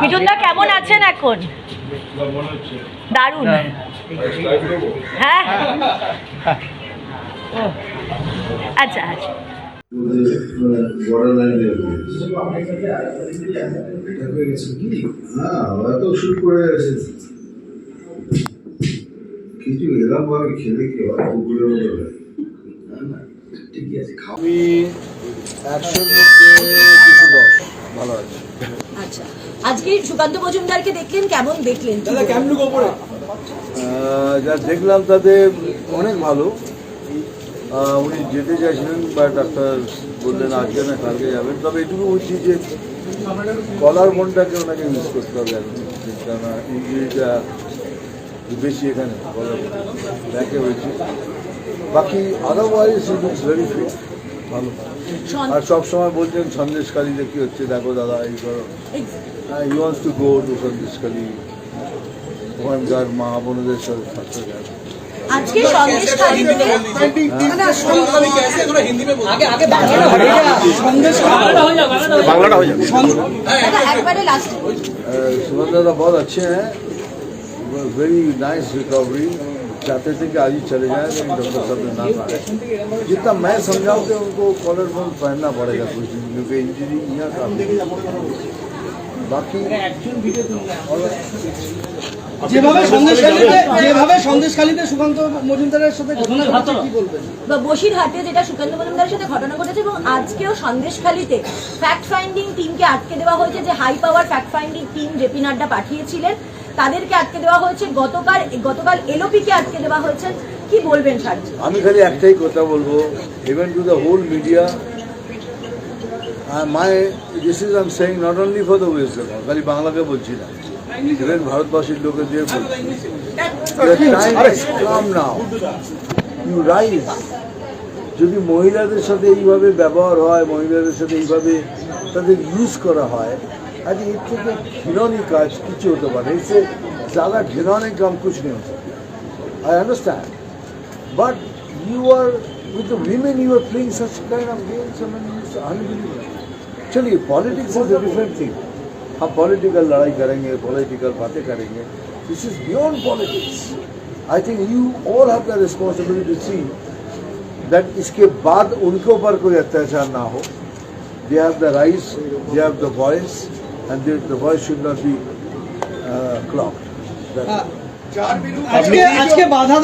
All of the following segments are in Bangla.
মিঠুনদা কেমন আছেন এখন? দারুণ। হ্যাঁ। আচ্ছা আচ্ছা। কিছু এরকম ভাবে খেলে কি হয় কুকুরের মতো আমি একশোর মধ্যে দুশো দশ। ভালো আছে। আচ্ছা। আজকে সুকান্ত মজুমদারকে দেখলেন কেমন দেখলেন? আহ, যা দেখলাম তাতে অনেক ভালো। উনি যেতে চাইছিলেন বা ডাক্তার বললেন আজকে না কালকে যাবেন। তবে এটুকু বলছি যে কলার মনটাকে ওনাকে মিস করতে হবে কেননা ইঞ্জুরিটা বেশি এখানে কলার ব্যাকে হয়েছে বাকি আদারওয়াইজ ইজ ভেরি ফিট ভালো। আর সবসময় বলছেন সন্দেশকালীতে কি হচ্ছে দেখো দাদা এই করো he wants to go to Sandeshkhali ওখানকার মা বোনদের সাথে থাকতে যায় আজকে সন্দেশ খালিতে দাদা, একবারে লাস্ট सुमन दादा बहुत अच्छे हैं वेरी नाइस रिकवरी चाहते थे कि आज ही चले जाए लेकिन डॉक्टर साहब ने ना कहा जितना मैं समझाऊँ कि उनको कॉलर बोन पहनना पड़ेगा कुछ दिन क्योंकि इंजरी यहाँ का बाकी যেভাবে সন্দেশখালীতে যেভাবে সন্দেশখালীতে সুকান্ত মজুমদারের সাথে ঘটনা ঘটছে কি বলবেন বা বসিরহাটে যেটা সুকান্ত মজুমদারের সাথে ঘটনা ঘটেছে এবং আজকেও সন্দেশখালিতে ফ্যাক্ট ফাইন্ডিং টিমকে আটকে দেওয়া হয়েছে যে high power fact finding team JP Nadda পাঠিয়েছিলেন তাদেরকে আটকে দেওয়া হয়েছে। গতকাল গতকাল এলওপিকে আটকে দেওয়া হয়েছে। কি বলবেন সার্জি আমি খালি একটাই কথা বলব। Even to the whole media my this is I'm saying not only for the west খালি বাংলাকে বলছি না। ইভেন ভারতবাসীর লোকেদের বলছি ইউ রাইজ যদি মহিলাদের সাথে এইভাবে ব্যবহার হয়, মহিলাদের সাথে এইভাবে তাদের ইউজ করা হয় আজ এর থেকে ঘৃণনী কাজ কিছু হতে পারে এসে ज़्यादा घिनौने काम कुछ नहीं हो सकता I understand. But you are, with the women, you are playing such kind of games, I mean, it's unbelievable. चलिए politics is a different thing हम पॉलिटिकल लड़ाई करेंगे पॉलिटिकल बातें करेंगे this is beyond politics I think you all have the responsibility to see that इसके बाद उनके ऊपर कोई अत्याचार ना हो they have the rights they have the voice and the, the voice should not be uh, clocked. That, আজকে বাধা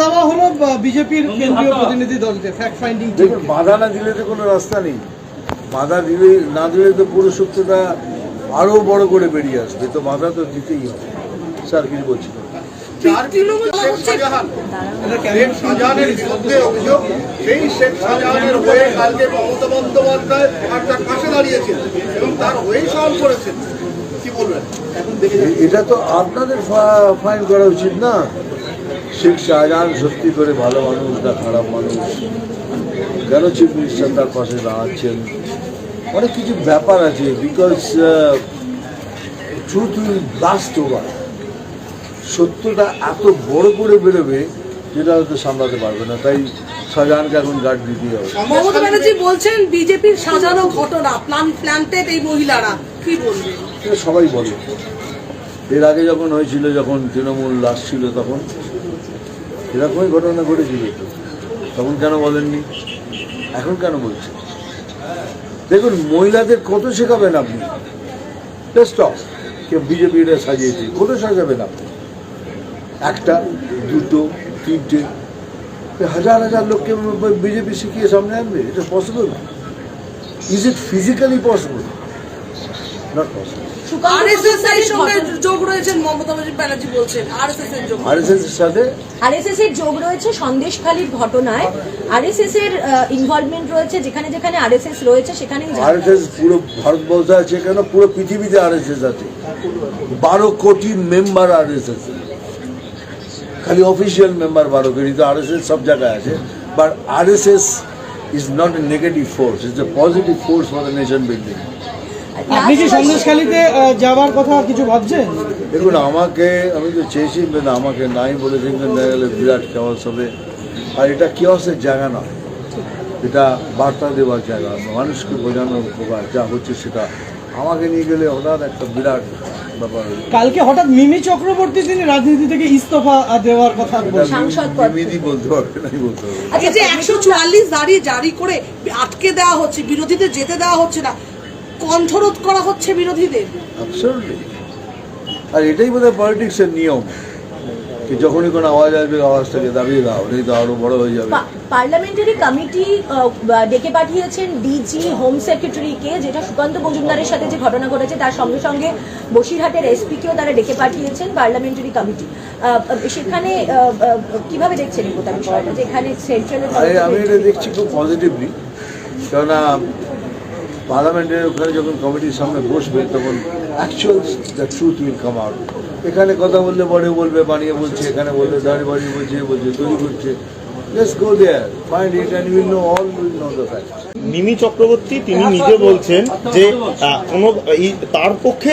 বিজেপির কেন্দ্রীয় ফাইন্ডিং দেখুন না দিলে তো কোনো রাস্তা নেই। বাধা দিলে না দিলে তো পুরো আরও বড় করে বেরিয়ে আসবে। তো বাধা তো দিতেই হবে। স্যার কিছু বলছি দাঁড়িয়েছেন এবং তার হয়ে করেছেন। এটা তো আপনাদের ফাইন করা উচিত না? শেখ শাহজাহান সত্যি করে ভালো মানুষ না খারাপ মানুষ? কেন চিফ মিনিস্টার তার পাশে দাঁড়াচ্ছেন? অনেক কিছু ব্যাপার আছে because truth will blast over সত্যটা এত বড় করে বেরোবে যেটা হয়তো সামলাতে পারবে না। তাই শাহজাহানকে এখন গার্ড দিতেই হবে। মমতা ব্যানার্জি বলছেন বিজেপির সাজানো ঘটনা প্ল্যান প্ল্যান্টেড এই মহিলারা, কি বলবেন? এটা সবাই বলে। এর আগে যখন হয়েছিল, যখন তৃণমূল লাশ ছিল তখন, এরকমই ঘটনা ঘটেছিল। তখন কেন বলেননি? এখন কেন বলছেন দেখুন, মহিলাদের কত শেখাবেন আপনি? স্টপ কে বিজেপি এটা সাজিয়েছে, কত সাজাবেন আপনি? একটা, দুটো, তিনটে হাজার হাজার লোককে বিজেপি শিখিয়ে সামনে আনবে, এটা possible is it physically possible not possible RSS এর সঙ্গে যোগ রয়েছেন মমতা ব্যানার্জি বলছেন আরএসএস এর যোগ। আরএসএস এর সাথে? আরএসএস এর যোগ রয়েছে সন্দেশখালির ঘটনায়। আরএসএস এর ইনভলভমেন্ট রয়েছে যেখানে যেখানে আরএসএস রয়েছে সেখানে আরএসএস পুরো ভারতবর্ষে আছে কেন? পুরো পৃথিবীতে আরএসএস আছে। বারো কোটি মেম্বার আরএসএস খালি অফিসিয়াল মেম্বার বারো কোটি তো আরএসএস সব জায়গায় আছে। But RSS is not a negative force is a positive force for the nation building আপনি কি সন্দেশখালীতে যাওয়ার কথা কিছু ভাবছেন? দেখুন আমাকে আমি তো চেয়েছি আমাকে নাই বলেছেন কিন্তু দেখা গেলে বিরাট কেওয়াস হবে আর এটা কেওয়াসের জায়গা নয়। এটা বার্তা দেওয়ার জায়গা। মানুষকে বোঝানোর উপকার যা হচ্ছে সেটা। আমাকে নিয়ে গেলে হঠাৎ একটা বিরাট ব্যাপার কালকে হঠাৎ মিমি চক্রবর্তী তিনি রাজনীতি থেকে ইস্তফা দেওয়ার কথা সাংসদ বলতে পারবে নাই বলতে পারবে এই যে একশো চুয়াল্লিশ দাঁড়িয়ে জারি করে আটকে দেওয়া হচ্ছে বিরোধীদের যেতে দেওয়া হচ্ছে না কণ্ঠরোধ করা হচ্ছে বিরোধীদের? আর এটাই বোধ হয় পলিটিক্সের নিয়ম যখনই কোনো আওয়াজ আসবে আওয়াজটাকে দাবিয়ে দাও নেই তো আরও বড় হয়ে যাবে। পার্লামেন্টারি কমিটি ডেকে পাঠিয়েছেন ডিজি হোম সেক্রেটারিকে যেটা সুকান্ত মজুমদারের সাথে যে ঘটনা ঘটেছে তার সঙ্গে সঙ্গে বসিরহাটের এসপিকেও তারা ডেকে পাঠিয়েছেন পার্লামেন্টারি কমিটি সেখানে কীভাবে দেখছেন গোটা বিষয়টা? যেখানে সেন্ট্রালের আরে আমি এটা দেখছি খুব পজিটিভলি কেননা পার্লামেন্টের ওখানে যখন কমিটির সামনে বসবে তখন actual the truth will come out এখানে কথা বললে বড়ে বলবে বানিয়ে বলছে এখানে বললে দাঁড়িয়ে বাড়িয়ে বলছে বলছে তৈরি করছে। Let's go there find it and will know all will know the fact Mimi Chakraborty তিনি নিজে বলছেন যে কোনো তার পক্ষে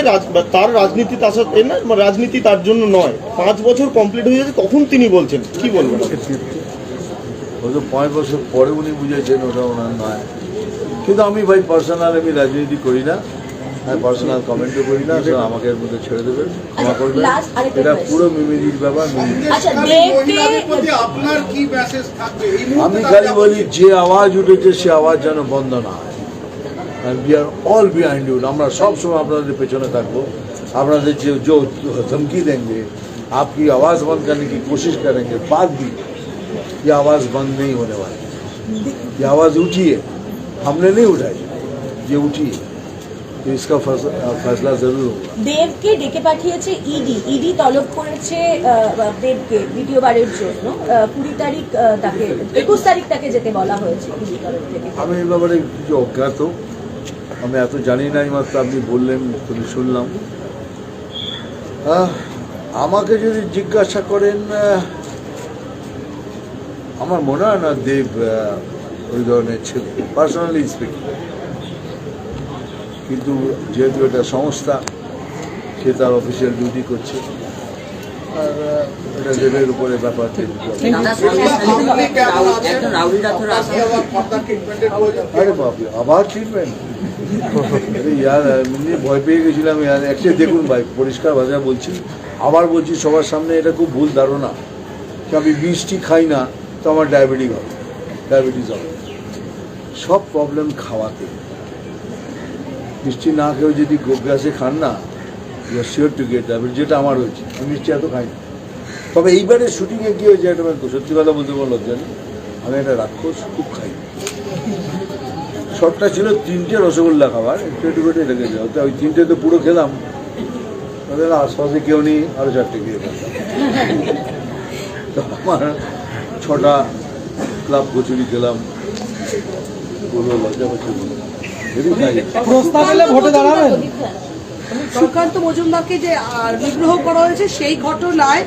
তার রাজনীতি তার সাথে না রাজনীতি তার জন্য নয়। পাঁচ বছর কমপ্লিট হয়ে গেছে তখন তিনি বলছেন? কি বলবেন? হয়তো পাঁচ বছর পরে উনি বুঝেছেন ওটা ওনার নয়। কিন্তু আমি ভাই পার্সোনাল আমি রাজনীতি করি না আমি পার্সোনাল কমেন্টও করি না তো আমাকে এর মধ্যে ছেড়ে দেবেন ক্ষমা করবেন last আরেকটা এটা question. পুরো মিমিদির ব্যাপার মিমি আচ্ছা কংগ্রেসকামী দেবকে মহিলাদের প্রতি আপনার কি মেসেজ থাকবে এই মুহূর্তে আমি তাদের খালি আপত্তি- বলি যে আওয়াজ উঠেছে সে আওয়াজ যেন বন্ধ না হয় we are all behind you আমরা সব সময় আপনাদের পেছনে থাকবো আপনাদের যে जो धमकी देंगे आपकी आवाज़ बंद करने की कोशिश करेंगे बाद भी ये आवाज़ बंद नहीं होने वाली ये आवाज़ उठी है हमने नहीं उठाई ये उठी है तो इसका फैसला फैसला ज़रूर होगा দেবকে ডেকে পাঠিয়েছে ইডি ইডি তলব করেছে আহ, দেবকে দ্বিতীয়বারের জন্য আহ, কুড়ি তারিখ আহ, তাকে একুশ তারিখ তাকে যেতে বলা হয়েছে ইডি তরফ থেকে আমি এই ব্যাপারে কিছু অজ্ঞাত আমি এত জানি না এই মাত্র আপনি বললেন তুমি শুনলাম আহ, আমাকে যদি জিজ্ঞাসা করেন আহ, আমার মনে হয় না দেব আহ, ওই ধরনের ছিল। পার্সোনালি স্পিকিং কিন্তু যেহেতু এটা সংস্থা সে তার অফিসিয়াল ডিউটি করছে। আর এটা উপরে ব্যাপার আবার আরে ট্রিটমেন্ট আরে ইয়ার এমনি ভয় পেয়ে গেছিলাম ইয়ার। অ্যাকচুয়ালি দেখুন ভাই পরিষ্কার ভাষায় বলছি। আবার বলছি সবার সামনে এটা খুব ভুল ধারণা। যে আমি মিষ্টি খাই না তো আমার ডায়াবেটিস হবে। ডায়াবেটিস হবে। সব প্রবলেম খাওয়াতে। মিষ্টি না খেয়েও যদি গ্যাসে খান না you sure to get diabetes যেটা আমার হয়েছে। আমি মিষ্টি এত খাই না তবে এইবারে শুটিংয়ে কী হয়েছে একটা আমি সত্যি কথা বলতে লজ্জা নেই। আমি একটা রাক্ষস, খুব খাই শর্টটা ছিল তিনটে রসগোল্লা খাবার, একটু একটু করে রেখেছে তো ওই তিনটে তো পুরো খেলাম। তাহলে আশপাশে কেউ নেই আরও চারটে খেয়ে তো আমার ছটা ক্লাব কচুরি খেলাম। বলব লজ্জা প্রস্তাব এলে ভোটে দাঁড়াবেন সুকান্ত মজুমদারকে যে নিগ্রহ করা হয়েছে সেই ঘটনায়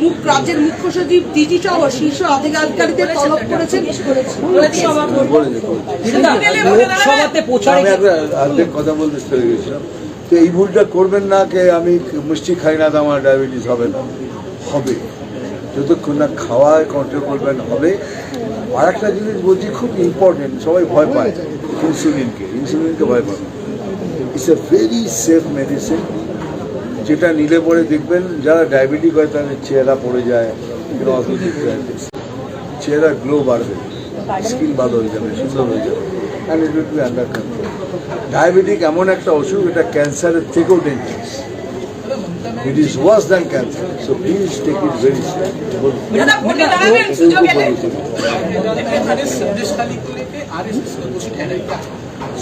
মুখ রাজ্যের মুখ্য সচিব ডিজি সহ শীর্ষ আধিকারিকদের তলব করেছেন। কথা বলতে চলে গেছিলাম। তো এই ভুলটা করবেন না কে? আমি মিষ্টি খাই না তো আমার ডায়াবেটিস হবে না। হবে। যতক্ষণ না খাওয়ায় কন্ট্রোল করবেন হবে। আর একটা জিনিস বলছি, খুব ইম্পর্টেন্ট সবাই ভয় পায় ইনসুলিনকে ইনসুলিনকে ভয় পায়। It's a very safe medicine যেটা নিলে পরে দেখবেন যারা ডায়াবেটিক হয় তাদের চেহারা পড়ে যায় চেহারা গ্লো বাড়বে স্কিন ভালো হয়ে যাবে, সুন্দর হয়ে যাবে। And it will be under control diabetic এমন একটা অসুখ, এটা ক্যান্সারের থেকেও dangerous It is worse than cancer. So please take it very seriously.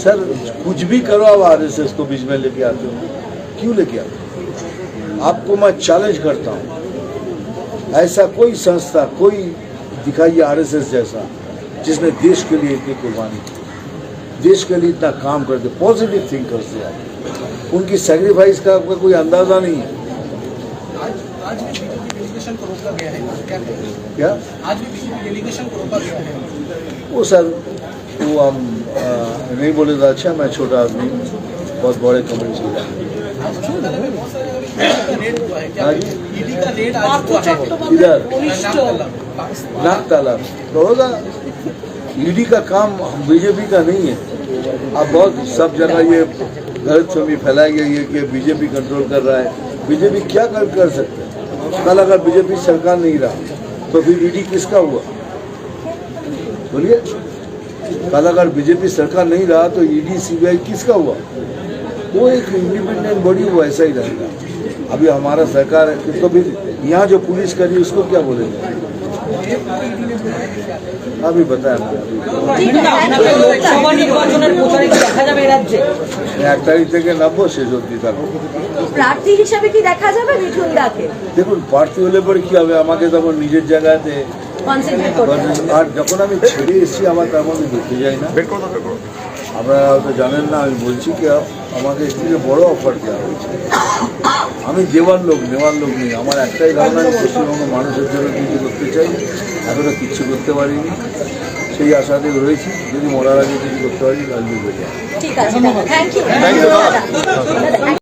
Sir कुछ भी करो आप आरएसएस को बीच में लेके आते हो। क्यों लेके आते आपको मैं चैलेंज करता हूँ। ऐसा कोई संस्था कोई दिखाइए आरएसएस जैसा जिसने देश के लिए इतनी कुर्बानी की। देश के लिए इतना काम करते पॉजिटिव थिंकर्स थे आप। उनकी सेक्रीफाइस का आपका कोई अंदाज़ा नहीं है। आज भी बीजेपी डेलीगेशन को रोका गया है? क्या आज भी बीजेपी डेलीगेशन को रोका गया है? वो सर वो हम नहीं बोले तो अच्छा मैं छोटा आदमी बहुत बड़े कमरे से इधर नाक तालाब बड़ौदा ईडी का काम बीजेपी का नहीं है। अब बहुत सब जगह ये गलत छवि फैलाई गई है कि बीजेपी कंट्रोल कर रहा है। बीजेपी क्या कर कर सकते कल अगर बीजेपी सरकार नहीं रहा तो फिर ईडी किसका हुआ? बोलिए। कल अगर बीजेपी सरकार नहीं रहा तो ईडी सीबीआई किसका हुआ? वो एक इंडिपेंडेंट बॉडी हुआ ऐसा ही रहेगा। अभी हमारा सरकार है तो फिर यहाँ जो पुलिस करी, उसको क्या बोलेंगे? अभी बताया मैंने ঠিক আছে thank you, নমস্কার। লোকসভা নির্বাচনের প্রচারে কি দেখা যাবে এই রাজ্যে এক তারিখ থেকে নামবো শেষ অব্দি থাকবো প্রার্থী হিসাবে কি দেখা যাবে মিঠুন দাকে দেখুন প্রার্থী হলে পরে কি হবে আমাকে তখন নিজের জায়গাতে কনসেন্ট্রেট করতে হবে। আর যখন আমি ছেড়ে এসেছি আমার তার মধ্যে ঢুকতে যাই না আপনারা হয়তো জানেন না আমি বলছি কি আমাকে এর থেকে বড় অফার দেওয়া হয়েছে। আমি দেওয়ার লোক নেওয়ার লোক নেই। আমার একটাই ধারণা আমি পশ্চিমবঙ্গ মানুষের জন্য কিছু করতে চাই এতটা কিচ্ছু করতে পারিনি। সেই আশাতে রয়েছি। যদি মরার আগে কিছু করতে পারি রাজনীতি ঠিক আছে থ্যাংক ইউ